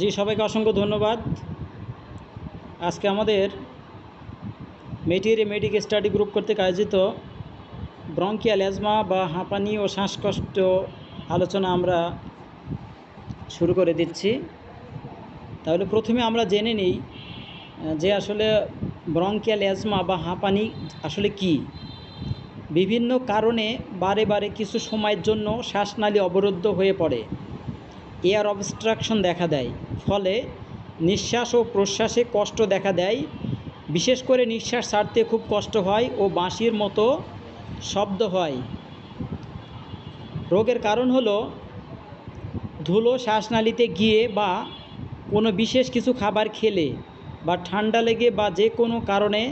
জি, সবাইকে অসংখ্য ধন্যবাদ। আজকে আমাদের মেটিরিয়া মেডিক স্টাডি গ্রুপ কর্তৃক আয়োজিত ব্রঙ্কিয়াল অ্যাজমা বা হাঁপানি ও শ্বাসকষ্ট আলোচনা আমরা শুরু করে দিচ্ছি। তাহলে প্রথমে আমরা জেনে নিই যে আসলে ব্রঙ্কিয়াল অ্যাজমা বা হাঁপানি আসলে কি? বিভিন্ন কারণে বারে বারে কিছু সময়ের জন্য শ্বাসনালী অবরুদ্ধ হয়ে পড়ে। এয়ার অবস্ট্রাকশন দেখা দেয়। ফলে নিঃশ্বাস ও প্রশ্বাসে কষ্ট দেখা দেয়। বিশেষ করে নিঃশ্বাস ছাড়তে খুব কষ্ট হয় ও বাঁশির মতো শব্দ হয়। রোগের কারণ হলো ধুলো শ্বাসনালীতে গিয়ে বা কোনো বিশেষ কিছু খাবার খেলে বা ঠান্ডা লেগে বা যে কোনো কারণে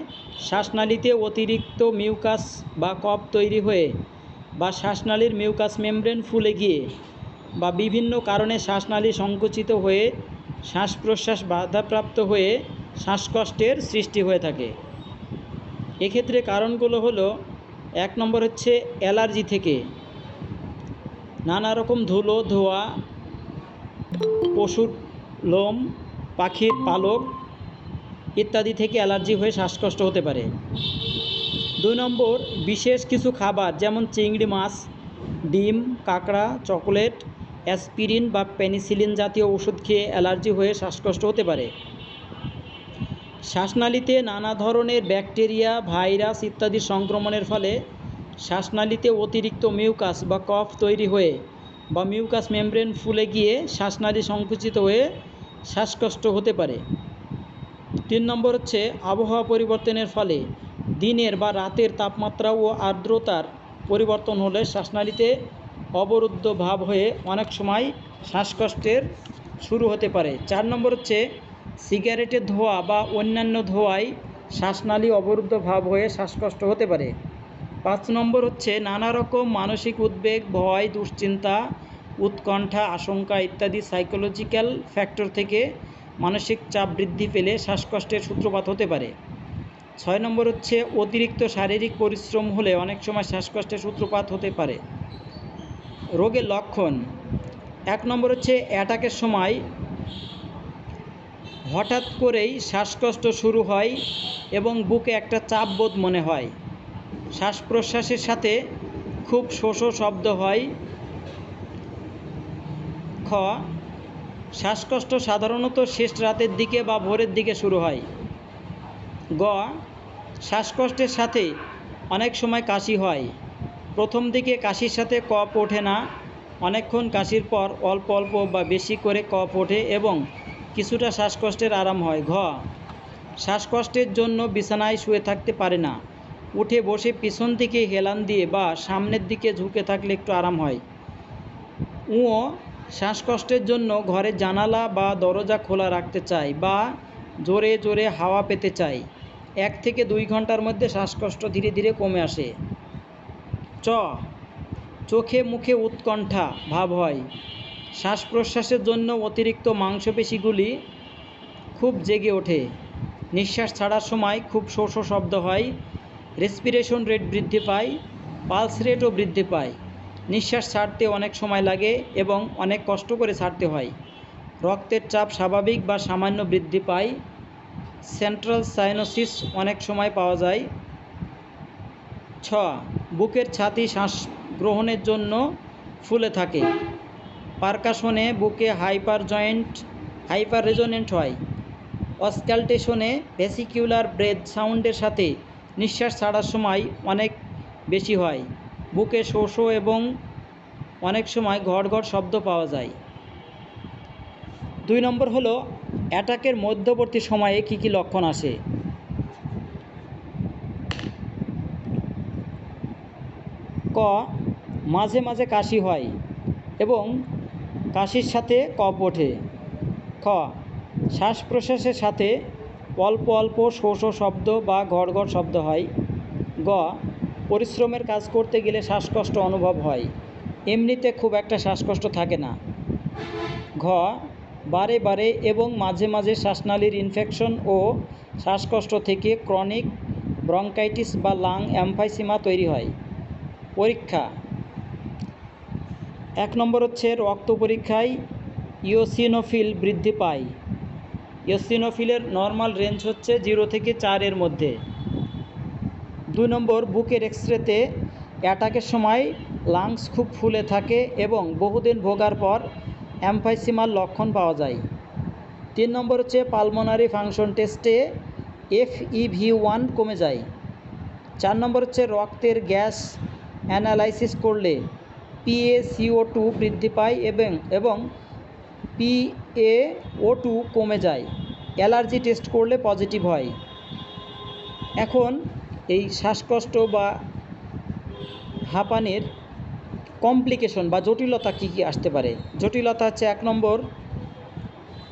শ্বাসনালীতে অতিরিক্ত মিউকাস বা কফ তৈরি হয়ে বা শ্বাসনালীর মিউকাস মেমব্রেন ফুলে গিয়ে বা বিভিন্ন কারণে শ্বাসনালী সংকুচিত হয়ে শ্বাস প্রশ্বাস বাধাপ্রাপ্ত হয়ে শ্বাসকষ্টের সৃষ্টি হয়ে থাকে। এক্ষেত্রে কারণগুলো হলো, এক নম্বর হচ্ছে অ্যালার্জি থেকে। নানা রকম ধুলো, ধোয়া, পশুর লোম, পাখির পালক ইত্যাদি থেকে অ্যালার্জি হয়ে শ্বাসকষ্ট হতে পারে। দুই নম্বর, বিশেষ কিছু খাবার যেমন চিংড়ি মাছ, ডিম, কাঁকড়া, চকোলেট অ্যাসপিরিন বা পেনিসিলিন জাতীয় ওষুধ খেয়ে অ্যালার্জি হয়ে শ্বাসকষ্ট হতে পারে। শ্বাসনালীতে নানা ধরনের ব্যাকটেরিয়া, ভাইরাস ইত্যাদি সংক্রমণের ফলে শ্বাসনালীতে অতিরিক্ত মিউকাস বা কফ তৈরি হয়ে বা মিউকাস মেমব্রেন ফুলে গিয়ে শ্বাসনালী সংকুচিত হয়ে শ্বাসকষ্ট হতে পারে। তিন নম্বর হচ্ছে আবহাওয়া পরিবর্তনের ফলে দিনের বা রাতের তাপমাত্রা ও আর্দ্রতার পরিবর্তন হলে শ্বাসনালীতে অবরুদ্ধ ভাব হয়ে অনেক সময় শ্বাসকষ্টের শুরু হতে পারে। চার নম্বর হচ্ছে সিগারেটের ধোঁয়া বা অন্যান্য ধোঁয়ায় শ্বাসনালী অবরুদ্ধ ভাব হয়ে শ্বাসকষ্ট হতে পারে। পাঁচ নম্বর হচ্ছে নানা রকম মানসিক উদ্বেগ, ভয়, দুশ্চিন্তা, উৎকণ্ঠা, আশঙ্কা ইত্যাদি সাইকোলজিক্যাল ফ্যাক্টর থেকে মানসিক চাপ বৃদ্ধি পেলে শ্বাসকষ্টের সূত্রপাত হতে পারে। ছয় নম্বর হচ্ছে অতিরিক্ত শারীরিক পরিশ্রম হলে অনেক সময় শ্বাসকষ্টের সূত্রপাত হতে পারে। রোগের লক্ষণ। এক নম্বর হচ্ছে অ্যাটাকের সময়। হঠাৎ করেই শ্বাসকষ্ট শুরু হয় এবং বুকে একটা চাপ বোধ মনে হয়। শ্বাস প্রশ্বাসের সাথে খুব শোষ শব্দ হয়। খ, শ্বাসকষ্ট সাধারণত শেষ রাতের দিকে বা ভোরের দিকে শুরু হয়। গ, শ্বাসকষ্টের সাথে অনেক সময় কাশি হয়। প্রথম দিকে কাশির সাথে কফ ওঠে না। অনেকক্ষণ কাশির পর অল্প অল্প বা বেশি করে কফ ওঠে এবং কিছুটা শ্বাসকষ্টের আরাম হয়। ঘ। শ্বাসকষ্টের জন্য বিছানায় শুয়ে থাকতে পারে না। উঠে বসে পিছন দিকে হেলান দিয়ে বা সামনের দিকে ঝুঁকে থাকলে একটু আরাম হয়। ও শ্বাসকষ্টের জন্য ঘরের জানালা বা দরজা খোলা রাখতে চাই বা জোরে জোরে হাওয়া পেতে চাই এক থেকে দুই ঘণ্টার মধ্যে শ্বাসকষ্ট ধীরে ধীরে কমে আসে। চ। চোখে মুখে উৎকণ্ঠা, ভাব হয়। শ্বাস প্রশ্বাসের জন্য অতিরিক্ত মাংসপেশিগুলি খুব জেগে ওঠে। নিঃশ্বাস ছাড়ার সময় খুব শো শব্দ হয়। রেসপিরেশন রেট বৃদ্ধি পায়, পালস রেটও বৃদ্ধি পায়। নিঃশ্বাস ছাড়তে অনেক সময় লাগে এবং অনেক কষ্ট করে ছাড়তে হয়। রক্তের চাপ স্বাভাবিক বা সামান্য বৃদ্ধি পায়। সেন্ট্রাল সাইনোসিস অনেক সময় পাওয়া যায়। ছ। বুকের ছাতি শ্বাস গ্রহণের জন্য ফুলে থাকে। পারকাশনে বুকে হাইপার জয়েন্ট হাইপার রেজোনেন্ট হয়। অস্কালটেশনে ভেসিকিউলার ব্রেথ সাউন্ডের সাথে নিঃশ্বাস ছাড়ার সময় অনেক বেশি হয়। বুকে শোষ এবং অনেক সময় ঘড় ঘড় শব্দ পাওয়া যায়। দুই নম্বর হলো, অ্যাটাকের মধ্যবর্তী সময়ে কী কী লক্ষণ আসে? ক, মাঝে মাঝে কাশি হয় এবং কাশির সাথে কফ ওঠে। খ শ্বাস প্রশ্বাসের সাথে অল্প অল্প শো শো শব্দ বা ঘড় ঘড় শব্দ হয়। গ, পরিশ্রমের কাজ করতে গেলে শ্বাসকষ্ট অনুভব হয়। এমনিতে খুব একটা শ্বাসকষ্ট থাকে না। ঘ, বারে বারে এবং মাঝে মাঝে শ্বাসনালীর ইনফেকশন ও শ্বাসকষ্ট থেকে ক্রনিক ব্রঙ্কাইটিস বা লাং অ্যাম্ফাইসিমা তৈরি হয়। পরীক্ষা। এক নম্বর হচ্ছে রক্ত পরীক্ষায় ইওসিনোফিল বৃদ্ধি পায়। ইওসিনোফিলের নর্মাল রেঞ্জ হচ্ছে জিরো থেকে চারের মধ্যে। দুই নম্বর, বুকের এক্সরেতে অ্যাটাকের সময় লাংস খুব ফুলে থাকে এবং বহুদিন ভোগার পর অ্যাম্ফাইসিমার লক্ষণ পাওয়া যায়। তিন নম্বর হচ্ছে পালমোনারি ফাংশন টেস্টে এফ ইভি ওয়ান কমে যায়। চার নম্বর হচ্ছে রক্তের গ্যাস অ্যানালাইসিস করলে পিএসিও টু বৃদ্ধি পায় এবং এবং পিএও টু কমে যায়। অ্যালার্জি টেস্ট করলে পজিটিভ হয়। এখন এই শ্বাসকষ্ট বা হাঁপানির কমপ্লিকেশন বা জটিলতা কী কী আসতে পারে? জটিলতা হচ্ছে এক নম্বর,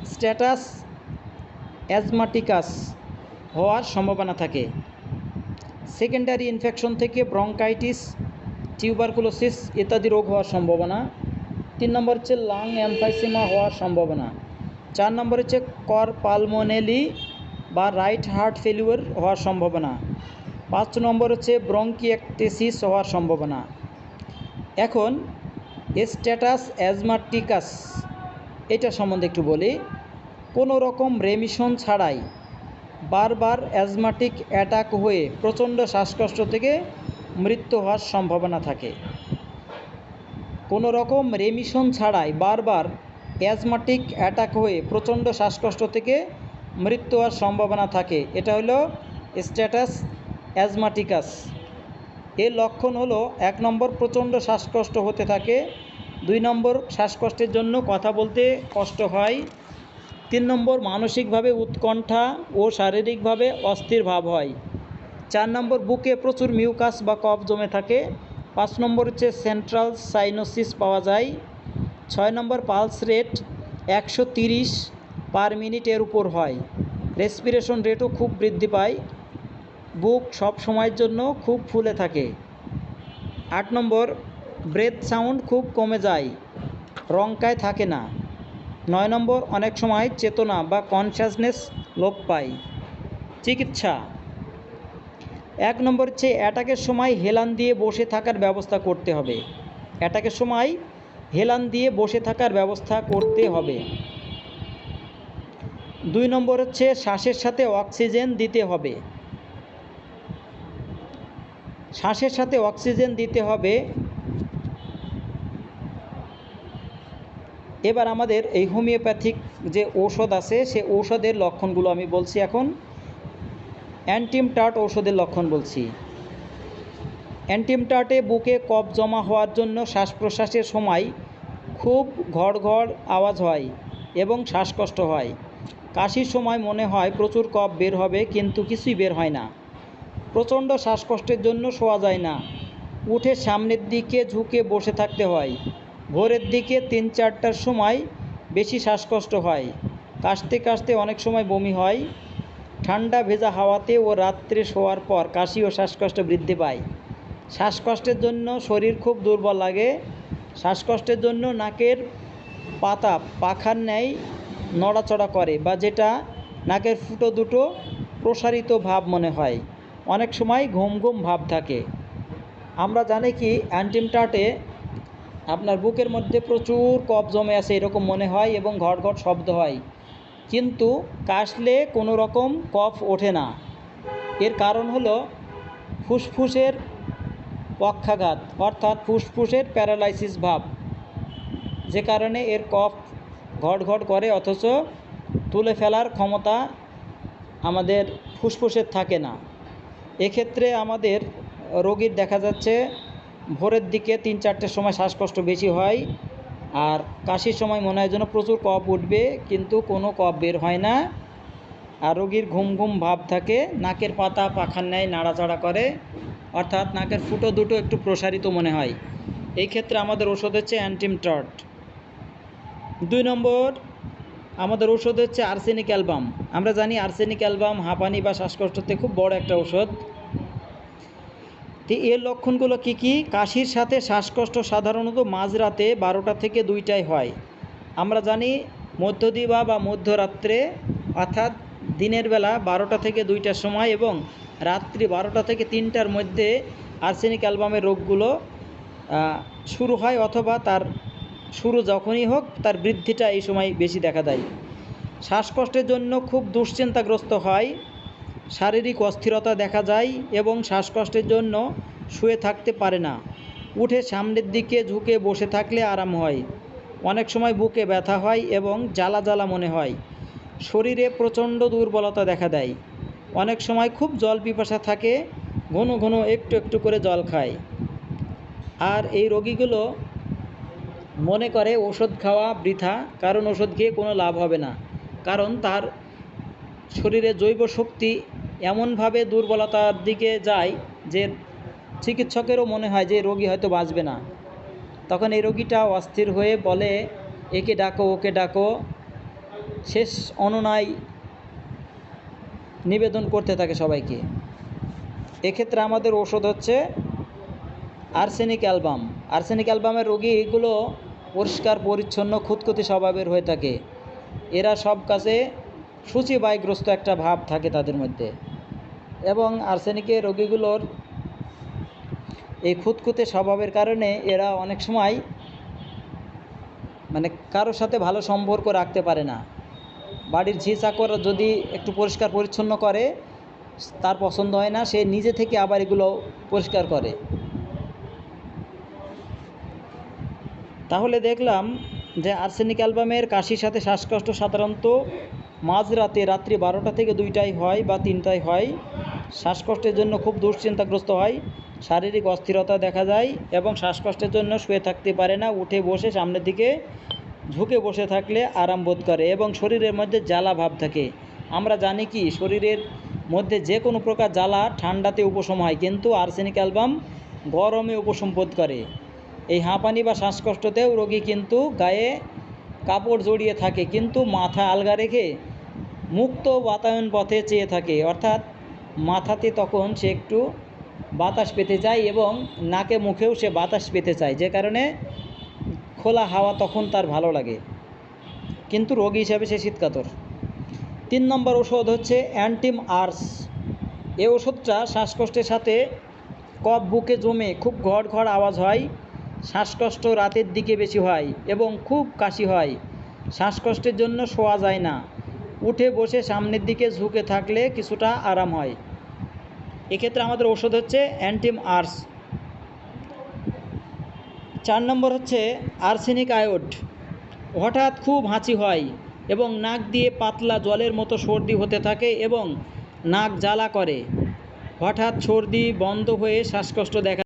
স্ট্যাটাস অ্যাজমাটিকাস হওয়ার সম্ভাবনা থাকে। সেকেন্ডারি ইনফেকশন থেকে ব্রঙ্কাইটিস টিউবারকুলোসিস ইত্যাদি রোগ হওয়ার সম্ভাবনা। তিন নম্বর হচ্ছে লাং অ্যাম্ফাইসিমা হওয়ার সম্ভাবনা। চার নম্বর হচ্ছে কর পালমোনেলি বা রাইট হার্ট ফেলিওর হওয়ার সম্ভাবনা। পাঁচ নম্বর হচ্ছে ব্রঙ্কিয়েকটেসিস হওয়ার সম্ভাবনা। এখন স্ট্যাটাস অ্যাজমাটিকাস এটা সম্বন্ধে একটু বলি। কোনো রকম রেমিশন ছাড়াই বারবার অ্যাজমাটিক অ্যাটাক হয়ে প্রচণ্ড শ্বাসকষ্ট থেকে মৃত্যু হওয়ার সম্ভাবনা থাকে। কোনো রকম রেমিশন ছাড়াই বারবার অ্যাজমাটিক অ্যাটাক হয়ে প্রচণ্ড শ্বাসকষ্ট থেকে মৃত্যু হওয়ার সম্ভাবনা থাকে। এটা হলো স্ট্যাটাস অ্যাজমাটিকাস। এর লক্ষণ হলো এক নম্বর প্রচণ্ড শ্বাসকষ্ট হতে থাকে, দুই নম্বর শ্বাসকষ্টের জন্য কথা বলতে কষ্ট হয়, তিন নম্বর মানসিকভাবে উৎকণ্ঠা ও শারীরিকভাবে অস্থির ভাব হয়। চার নম্বর বুকে প্রচুর মিউকাস বা কফ জমে থাকে। পাঁচ নম্বর হচ্ছে সেন্ট্রাল সাইনোসিস পাওয়া যায়। ছয় নম্বর পালস রেট একশো তিরিশ পার মিনিটের উপর হয়। রেসপিরেশন রেটও খুব বৃদ্ধি পায়। বুক সব সময়ের জন্য খুব ফুলে থাকে। আট নম্বর, ব্রেথ সাউন্ড খুব কমে যায়। রঙ্কায় থাকে না। নয় নম্বর, অনেক সময় চেতনা বা কনসিয়াসনেস লোপ পায়। চিকিৎসা এক নম্বর হচ্ছে অ্যাটাকের সময় হেলান দিয়ে বসে থাকার ব্যবস্থা করতে হবে। অ্যাটাকের সময় হেলান দিয়ে বসে থাকার ব্যবস্থা করতে হবে। দুই নম্বর হচ্ছে শ্বাসের সাথে অক্সিজেন দিতে হবে। শ্বাসের সাথে অক্সিজেন দিতে হবে। এবার আমাদের এই হোমিওপ্যাথিক যে ঔষধ আছে, সে ঔষধের লক্ষণগুলো আমি বলছি এখন। অ্যান্টিমটার্ট ঔষধের লক্ষণ বলছি। অ্যান্টিমটার্টে বুকে কফ জমা হওয়ার জন্য শ্বাস প্রশ্বাসের সময় খুব ঘড় ঘড় আওয়াজ হয় এবং শ্বাসকষ্ট হয়। কাশির সময় মনে হয় প্রচুর কফ বের হবে, কিন্তু কিছুই বের হয় না। প্রচণ্ড শ্বাসকষ্টের জন্য শোয়া যায় না। উঠে সামনের দিকে ঝুঁকে বসে থাকতে হয়। ভোরের দিকে তিন চারটার সময় বেশি শ্বাসকষ্ট হয়। কাশতে কাশতে অনেক সময় বমি হয়। ঠান্ডা ভেজা হাওয়াতে ও রাত্রে শোয়ার পর কাশি ও শ্বাসকষ্ট বৃদ্ধি পায়। শ্বাসকষ্টের জন্য শরীর খুব দুর্বল লাগে। শ্বাসকষ্টের জন্য নাকের পাতা পাখার ন্যায় নড়াচড়া করে বা যেটা নাকের ফুটো দুটো প্রসারিত ভাব মনে হয়। অনেক সময় ঘুম ঘুম ভাব থাকে। আমরা জানি কি অ্যান্টিমটাটে আপনার বুকের মধ্যে প্রচুর কফ জমে আছে এরকম মনে হয় এবং ঘট ঘট শব্দ হয়। কিন্তু কাশলে কোনো রকম কফ ওঠে না। এর কারণ হলো ফুসফুসের পক্ষাঘাত, অর্থাৎ ফুসফুসের প্যারালাইসিস ভাব, যে কারণে এর কফ ঘট ঘট করে, অথচ তুলে ফেলার ক্ষমতা আমাদের ফুসফুসের থাকে না। এক্ষেত্রে আমাদের রোগীর দেখা যাচ্ছে, ভোরের দিকে তিন চারটের সময় শ্বাসকষ্ট বেশি হয় আর কাশির সময় মনে হয় যেন প্রচুর কফ উঠবে, কিন্তু কোনো কফ বের হয় না। আর রোগীর ঘুম ঘুম ভাব থাকে, নাকের পাতা পাখার ন্যায় নাড়াচাড়া করে। অর্থাৎ নাকের ফুটো দুটো একটু প্রসারিত মনে হয়। এই ক্ষেত্রে আমাদের ওষুধ হচ্ছে অ্যান্টিমট্রট দুই নম্বর, আমাদের ওষুধ হচ্ছে আর্সেনিক অ্যালবাম। আমরা জানি আর্সেনিক অ্যালবাম হাঁপানি বা শ্বাসকষ্টতে খুব বড় একটা ওষুধ তো এর লক্ষণগুলো কি কি? কাশির সাথে শ্বাসকষ্ট সাধারণত মাঝরাতে বারোটা থেকে দুইটায় হয়। আমরা জানি মধ্যদিবা বা মধ্যরাত্রে, অর্থাৎ দিনের বেলা বারোটা থেকে দুইটার সময় এবং রাত্রি বারোটা থেকে তিনটার মধ্যে আর্সেনিক অ্যালবামের রোগগুলো শুরু হয় অথবা তার শুরু যখনই হোক তার বৃদ্ধিটা এই সময় বেশি দেখা দেয়। শ্বাসকষ্টের জন্য খুব দুশ্চিন্তাগ্রস্ত হয়। শারীরিক অস্থিরতা দেখা যায় এবং শ্বাসকষ্টের জন্য শুয়ে থাকতে পারে না। উঠে সামনের দিকে ঝুঁকে বসে থাকলে আরাম হয়। অনেক সময় বুকে ব্যথা হয় এবং জ্বালা জ্বালা মনে হয়। শরীরে প্রচণ্ড দুর্বলতা দেখা দেয়। অনেক সময় খুব জল পিপাসা থাকে, ঘন ঘন একটু একটু করে জল খায়। আর এই রোগীগুলো মনে করে ওষুধ খাওয়া বৃথা, কারণ ওষুধ খেয়ে কোনো লাভ হবে না। কারণ তার শরীরে জৈব শক্তি এমনভাবে দুর্বলতার দিকে যায় যে চিকিৎসকেরও মনে হয় যে রোগী হয়তো বাঁচবে না। তখন এই রোগীটা অস্থির হয়ে বলে, একে ডাকো, ওকে ডাকো। শেষ অনুনয় নিবেদন করতে থাকে সবাইকে। এক্ষেত্রে আমাদের ওষুধ হচ্ছে আর্সেনিক অ্যালবাম। আর্সেনিক অ্যালবামের রোগী এগুলো পরিষ্কার, পরিচ্ছন্ন, খুঁতখুঁতে স্বভাবের হয়ে থাকে। এরা সব কাজে সূচিবায়গ্রস্ত একটা ভাব থাকে তাদের মধ্যে। এবং আর্সেনিকের রোগীগুলোর এই খুঁতখুঁতে স্বভাবের কারণে এরা অনেক সময় মানে কারোর সাথে ভালো সম্পর্ক রাখতে পারে না। বাড়ির ঝি চাকর যদি একটু পরিষ্কার পরিচ্ছন্ন করে, তার পছন্দ হয় না, সে নিজে থেকে আবার এগুলো পরিষ্কার করে। তাহলে দেখলাম যে আর্সেনিক অ্যালবামের কাশির সাথে শ্বাসকষ্ট সাধারণত মাঝরাতে রাত্রি বারোটা থেকে দুইটায় হয় বা তিনটায় হয়। শ্বাসকষ্টের জন্য খুব দুশ্চিন্তাগ্রস্ত হয়, শারীরিক অস্থিরতা দেখা যায় এবং শ্বাসকষ্টের জন্য শুয়ে থাকতে পারে না, উঠে বসে সামনের দিকে, ঝুঁকে বসে থাকলে আরাম বোধ করে এবং শরীরের মধ্যে জ্বালা ভাব থাকে। আমরা জানি কি, শরীরের মধ্যে যে কোনো প্রকার জ্বালা ঠান্ডাতে উপশম হয়, কিন্তু আর্সেনিক অ্যালবাম গরমে উপশম বোধ করে। এই হাঁপানি বা শ্বাসকষ্টতেও রোগী কিন্তু গায়ে কাপড় জড়িয়ে থাকে, কিন্তু মাথা আলগা রেখে মুক্ত বাতায়ন পথে চেয়ে থাকে, অর্থাৎ মাথাতে তখন সে একটু বাতাস পেতে চায় এবং নাকে মুখেও সে বাতাস পেতে চায়, যে কারণে খোলা হাওয়া তখন তার ভালো লাগে। কিন্তু রোগী হিসাবে সে শীতকাতর। তিন নম্বর ওষুধ হচ্ছে অ্যান্টিম আর্স। এই ওষুধটা শ্বাসকষ্টের সাথে কফ বুকে জমে খুব ঘড় ঘড় আওয়াজ হয়, শ্বাসকষ্ট রাতের দিকে বেশি হয় এবং খুব কাশি হয়। শ্বাসকষ্টের জন্য শোয়া যায় না। উঠে বসে সামনের দিকে ঝুঁকে থাকলে কিছুটা আরাম হয়। এক্ষেত্রে আমাদের ওষুধ হচ্ছে অ্যান্টিম আর্স। চার নম্বর হচ্ছে আর্সেনিক আয়োড। হঠাৎ খুব হাঁচি হয় এবং নাক দিয়ে পাতলা জলের মতো সর্দি হতে থাকে এবং নাক জ্বালা করে। হঠাৎ সর্দি বন্ধ হয়ে শ্বাসকষ্ট দেখা